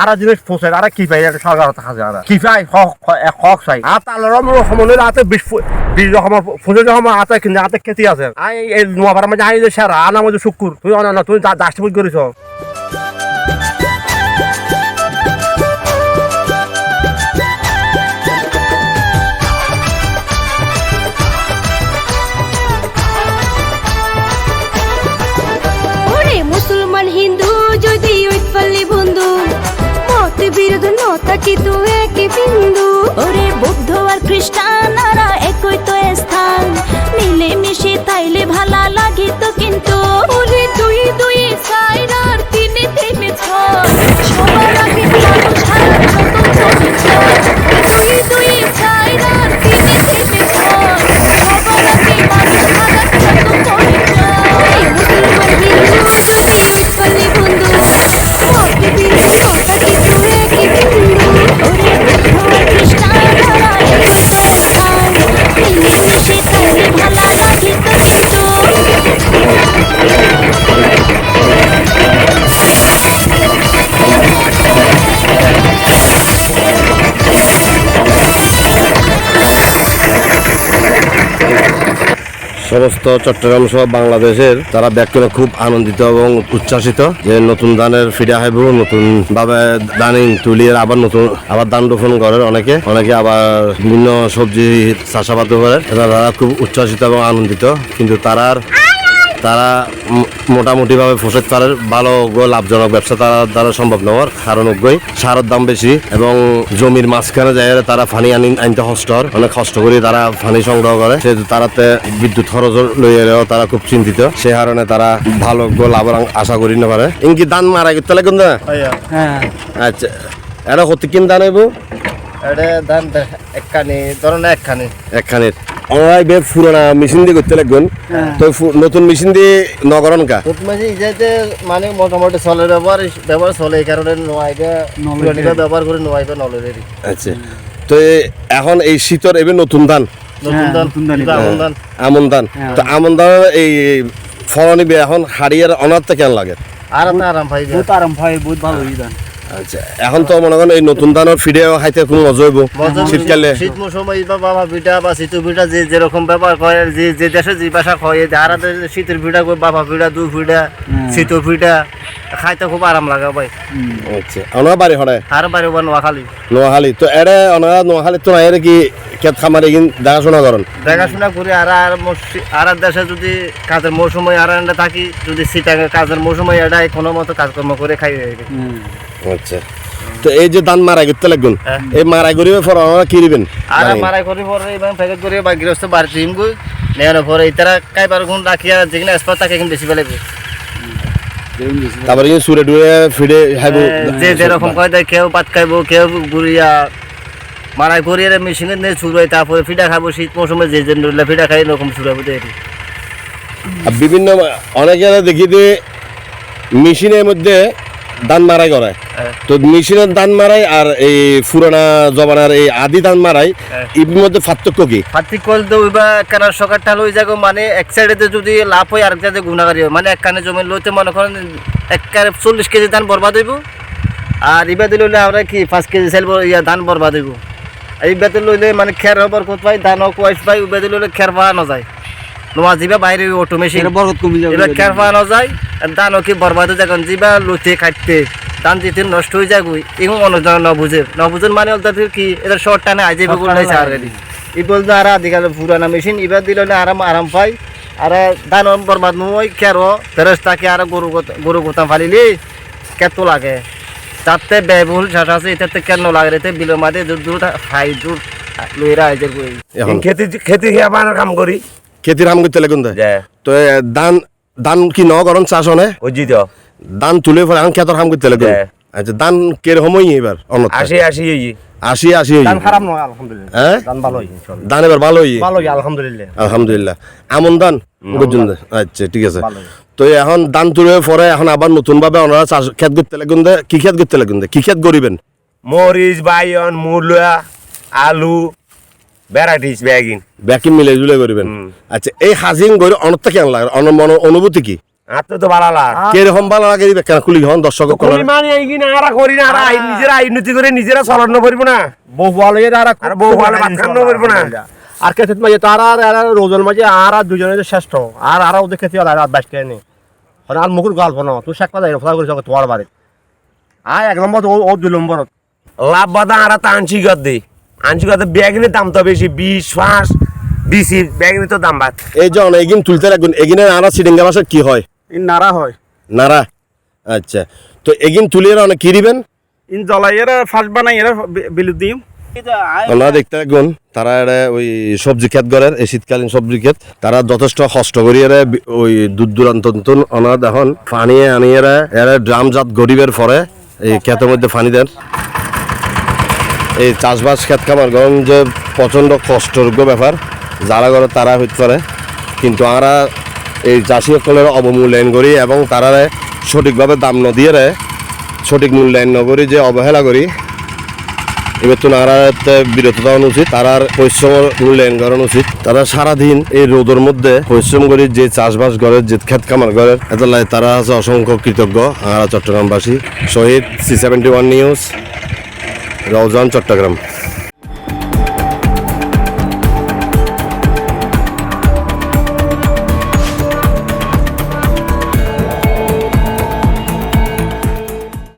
আর জিনিস ফসে আরা কি পাই এটা সরকার থাকে আরা। কি পাই হক হক চাই। আর তালের সমনের হাতে বিশ বিশ রকমের রকম কিন্তু আতে খেতে আছে। আই, এই নোয়াবার মাঝে আই যে সারা আনা মধ্যে শুকুর তুই অনা তুই দাসটি করেছ বিরোধ নতা কিন্তু একই বিন্দু? ওরে বৌদ্ধ আর খ্রিস্টানারা একই তো সমস্ত চট্টগ্রাম সহ বাংলাদেশের তারা ব্যক্তিরা খুব আনন্দিত এবং উচ্ছ্বাসিত যে নতুন ধানের ফিডা হাইব নতুন ভাবে দানিং তুলিয়ে আবার নতুন আবার দান রোপণ করেন অনেকে। অনেকে আবার বিভিন্ন সবজি চাষাবাদ করে তারা খুব উচ্ছ্বাসিত এবং আনন্দিত। কিন্তু তারার তারা মোটামুটিভাবে ফসল তারের ভালো লাভজনক ব্যবসা তারা দ্বারা সম্ভব নয় কারণ উগ্রই সারের দাম বেশি এবং জমির মাঝখানে যায় তারা পানি আনি আনতে কষ্ট হয়। অনেক কষ্ট করে তারা পানি সংগ্রহ করে। সেহেতু তারাতে বিদ্যুৎ খরচ লই এলেও তারা খুব চিন্তিত। সে কারণে তারা ভালো লাভ আশা করি না পারে। ইনকি দান মারা গেতে লাগে না হ্যাঁ। আচ্ছা। এটা কত কিন দান হইব? এটা ধান দে- একখানি ধরুন একখানি। একখানের। অনাই বে পুরানা মেশিন দিয়ে করতে লাগবেন। তো ফু- নতুন মেশিন দিয়ে নগরন কা? প্রথমে যে ইজাইতে মানে মোটামুটি চলের ব্যবহার ব্যবহার চলে এই কারণে নোয়াইটা পুরানিকা ব্যবহার করে নোয়াইবে নলের আচ্ছা। তো এখন এই শীতর এবার নতুন ধান? নতুন এটা আমন ধান। তো আমন ধান এই ফলনি বে এখন হাড়িয়ার অনারটা কেন লাগে? আর আপনি আরাম পাইবে বহুত আরাম ভাই বহুত ভালো ধান। আচ্ছা এখন তো মনে করেন এই নতুন ধানের ফিডে খাইতে কোনো মজা শীতকালে। শীত মৌসুমে বাবা পিঠা বা শীতের পিঠা যে যেরকম ব্যবহার করে যে যে দেশে যে ভাষা খায় আর শীতের পিঠা বাবা পিঠা দু পিঠা শীতের পিঠা খাইতে খুব আরাম লাগে ভাই। আচ্ছা ওনার বাড়ি হড়ে? আর বাড়ি বা নোয়াখালী। নোয়াখালী। তো এড়ে ওনারা নোয়াখালী তো নাই কি ক্ষেত খামারে কিন দেখাশোনা করেন দেখাশোনা করি আর আর আর দেশে যদি কাজের মৌসুমে আর থাকি যদি শীতে কাজের মৌসুমে এটাই কোনো মতো কাজকর্ম করে খাই আচ্ছা। তো এই যে ধান মারাই করতে লাগবেন হ্যাঁ। এই মারাই করিবে পর ওনারা কি আর মারাই করি পরে এবং প্যাকেট করে বা গৃহস্থ বাড়ি টিম গই নেওয়ার পরে ইতারা কাইবার গুণ রাখি আর যেখানে আসপাত তাকে কিন্তু বেশি পেলে তারপরে সুরে ডুরে ফিডে খাইব যে যেরকম কয় দেয় কেউ পাত খাইবো কেউ গুড়িয়া। মারাই করিয়ে মেশিনে নিয়ে চুড়াই তারপরে ফিডা খাব শীত মৌসুমে যে যে নড়লে ফিডা খাই এরকম চুড়াবো দেখি বিভিন্ন অনেকে দেখি যে মেশিনের মধ্যে ধান মারাই করে। হ্যাঁ। তো মেশিনের ধান মারাই আর এই পুরানা জমানার এই আদি ধান মারাই হ্যাঁ। এর মধ্যে পার্থক্য কি? পাতি কল তো ওইবা কানার সকারটা লই যাগো মানে এক সাইডে যদি লাভ হয় আরেক সাইডে গুণাগারি হয়। মানে এক কানে জমি লইতে মনে করেন এক কানে চল্লিশ কেজি ধান বরবাদ হইব আর ইবা দিলে হইলে আমরা কি পাঁচ কেজি চাইব ইয়া ধান বরবাদ হইব। এই বেতে লইলে মানে খের হবার কোথ পাই ধান কোয়াইস পাই উবে দিলে হইলে খের পাওয়া না যায়। নোয়া যিবা বাইরে অটো মেশিন বরকত কমি যাবে এবার খের পাওয়া যায় আর কি বরবাদ হয়ে যাবেন যিবা লুতে খাইতে। ধান যেতে নষ্ট হয়ে যাবে এগুলো অনেক জন ন বুঝে। ন বুঝেন মানে ওদের কি এটা শর্ট টানে আজ যাবে গুলাই আর গাড়ি ই বলতে আর আদিকাল পুরানা মেশিন এবার দিলে না আরাম আরাম পাই আর ধান বরবাদ নয় কের ফেরস তাকে আর গরু গত- গরু গোতাম ফালিলি কেত লাগে। তাতে ব্যয়বহুল চাষ আছে এটাতে কেন লাগে এতে বিলের মাঝে দূর দূর খাই দূর লইরা আইজের এখন খেতে খেতে খেয়ে আমার কাম করি। খেতির হাম করতে লাগুন তো ধান ধান কি ন করন চাষ হনে বুঝছি তো ধান তুলে পরে এখন খেতর হাম করতে লাগুন। আচ্ছা ধান কের সময় এবার অনত? আসি আসি এই আশি ধান খারাপ নয় আলহামদুলিল্লাহ। হ্যাঁ। ধান ভালোই। ধান এবার ভালোই আলহামদুলিল্লাহ। আলহামদুলিল্লাহ। আমন ধান? আচ্ছা ঠিক আছে। তো এখন ধান তুলে পরে এখন আবার নতুন ভাবে ওনারা চাষ খেত করতে লাগুন দে কি খেত করতে লাগুন দে কি খেত করিবেন মরিচ বাইয়ন মূলা আলু। ভ্যারাইটিস ব্যাগিন ব্যাকিং মিলে জুলে করিবেন। আচ্ছা এই হাজিং করে অনর্থ কেন লাগে? অন মন অনুভূতি কি? আর তো তো ভালো লাগ। কীরকম ভালো লাগে কেন খুলি হন দর্শক কলি মানে এই কিনা আরা করি না আরা নিজেরা আইনতি করে নিজেরা চলন করব না। বউ ভালো এর আর আর বউ ভালো ভাত খান করব না। আর খেতে মাঝে তার আর আর রোজন মাঝে আর আর দুজনে যে শ্রেষ্ঠ। আর আর ওদের খেতে আর আর বাস কেনে আর মুখের গল্প না তুই শেখ কথা ফলা করিস তোমার বাড়ি। আয় এক নম্বর ও দুই নম্বর। লাভ বাদা আর তা আনছি গদ দি আনছি গদ ব্যাগিনের দাম তো বেশি বিশ পাঁচ বিসি ব্যাগিনের তো দাম বাদ এই যে এগিন তুলতে রাখবেন এগিনে সিডিঙ্গা কি হয়? ইন নারা হয়। নারা আচ্ছা। তো এগিন তুলিয়ে অনেক কি দিবেন? ইন জ্বলাই এরা ফার্স্ট বানাই এরা বিলুত দিম। আমরা দেখতে রাখুন তারা এরা ওই সবজি ক্ষেত গড়ের এই শীতকালীন সবজি ক্ষেত তারা যথেষ্ট কষ্ট করি এরা ওই দূর দূরান্ত অনাথ এখন পানি আনি এরা এরা ড্রাম জাত গরিবের পরে এই ক্ষেতের মধ্যে পানি দেন। এই চাষবাস খেত খামার গরম যে প্রচণ্ড কষ্টযোগ্য ব্যাপার, যারা করে তারা হইতে পারে। কিন্তু আমরা এই চাষি সকলের অবমূল্যায়ন করি এবং তারা সঠিকভাবে দাম নদিয়ে সঠিক মূল্যায়ন ন করি, যে অবহেলা করি, এবার তো নারা বিরত থাকা উচিত তারার পরিশ্রম মূল্যায়ন করানো উচিত। তারা সারাদিন এই রোদের মধ্যে পরিশ্রম করে, যে চাষবাস করে, যে ক্ষেত কামার করে। এত লাই তারা আছে অসংখ্য কৃতজ্ঞ আমরা চট্টগ্রামবাসী। Shahid C seventy one news. Raozan Chittagong.